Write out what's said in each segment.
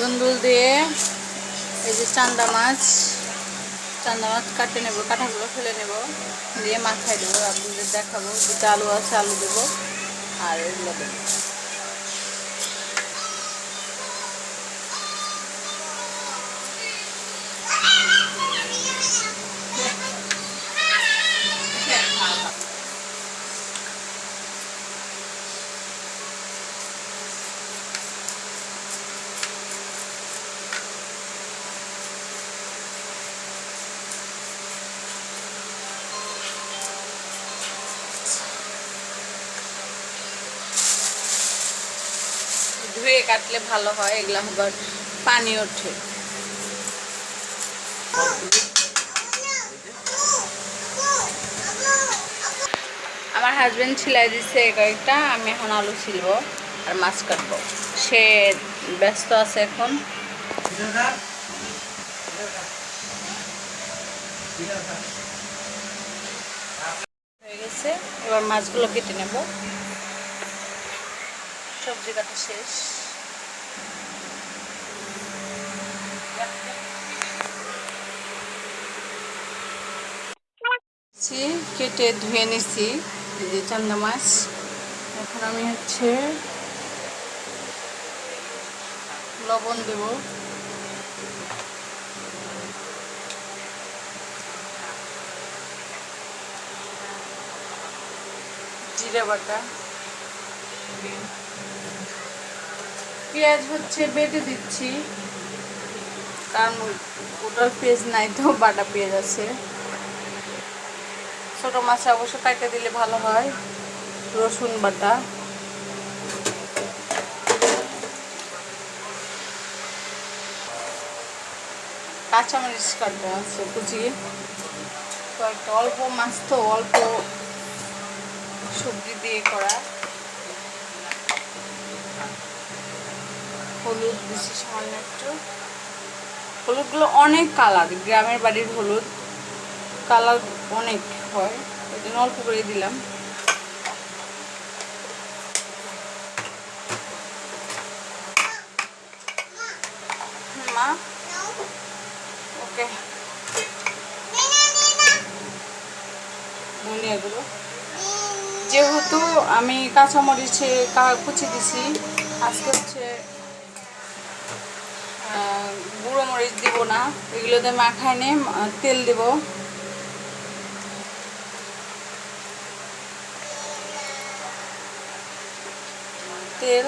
দুন্দুল দিয়ে এই যে চান্দা মাছ চান্দা মাছ কাটে নেব কাঁঠাগুলো ফেলে নেব, দিয়ে মাথায় দেবো। আপনাদের দেখাবো দুটো আলু আছে, আলু দেবো, আর এগুলো দেবো। ধুয়ে কাটলে ভালো হয়, এগুলো আবার পানি ওঠে। আমার হাজবেন্ড ছিলাই দিচ্ছে কয়েকটা আমি এখন আলু ছিলব আর মাছ কাটবো। সে ব্যস্ত আছে এখন। হয়ে গেছে, এবার মাছগুলো কেটে নেব। সবজি কাটা শেষ কেটে ধুয়ে নিছি যে চান্দা মাছ। এখন আমি হচ্ছে লবণ দেব। জিরে বাটা। পেঁয়াজ হচ্ছে বেটে দিচ্ছি। কারণ ওটার পেঁয়াজ নাই তো, বাটা পেঁয়াজ আছে। ছোট মাছ অবশ্য কাটে দিলে ভালো হয়, রসুন বাটা। কাঁচামরিচ কাটতে আছে কুচিয়ে কয়েকটা অল্প মাছ তো, অল্প সবজি দিয়ে করা। হলুদ দিচ্ছি সামান্য একটু। হলুদগুলো অনেক কালার, গ্রামের বাড়ির হলুদ। কালার অনেক হয় ওই জন্য অল্প করে দিলাম। মা, ওকে। যেহেতু আমি কাঁচামরিচে কুচি দিছি, আজকে হচ্ছে গুঁড়ো মরিচ দিব না। এগুলোতে মাখায় নিয়ে তেল দেব। তেল।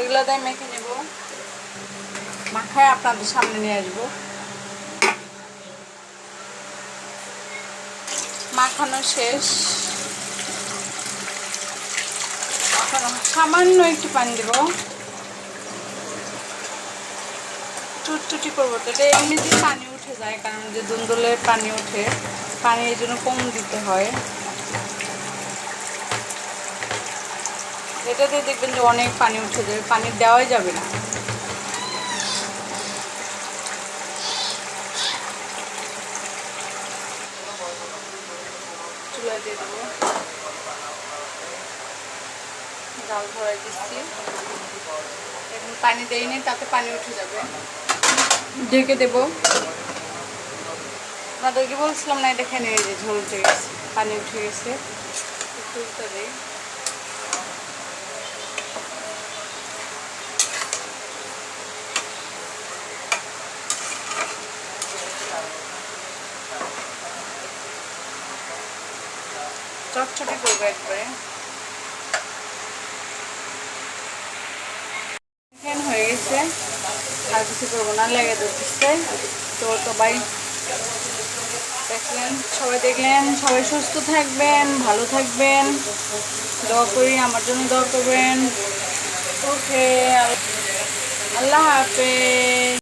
এগুলোতে মেখে নেব। মাখায় আপনাদের সামনে নিয়ে আসব। মাখানো শেষ। সামান্য একটু পানি দেব। চুটচুটি করব তো। এটা এমনিতেই পানি উঠে যায়, কারণ যে দুন্দুলের পানি উঠে পানি এই জন্য কম দিতে হয়। এটাতে দেখবেন যে অনেক পানি উঠে যাবে পানি দেওয়াই যাবে না। চুলা দিয়ে দেবো। জাল ধরাই দিচ্ছি। এখন পানি দেয়নি তাতে পানি উঠে যাবে। ঢেকে দেবো। আপনাদেরকে বলছিলাম না দেখে নিয়ে যে ঝোল উঠে গেছে, পানি উঠে গেছে। উল্টে দিই। চটচটি করব একবারে চিকেন হয়ে গেছে আর কিছু করব না, লেগে দিচ্ছে তো সবাই দেখলেন সবাই দেখলেন, সবাই সুস্থ থাকবেন, ভালো থাকবেন। দোয়া করি, আমার জন্য দোয়া করবেন। ওকে, আল্লাহ হাফেজ।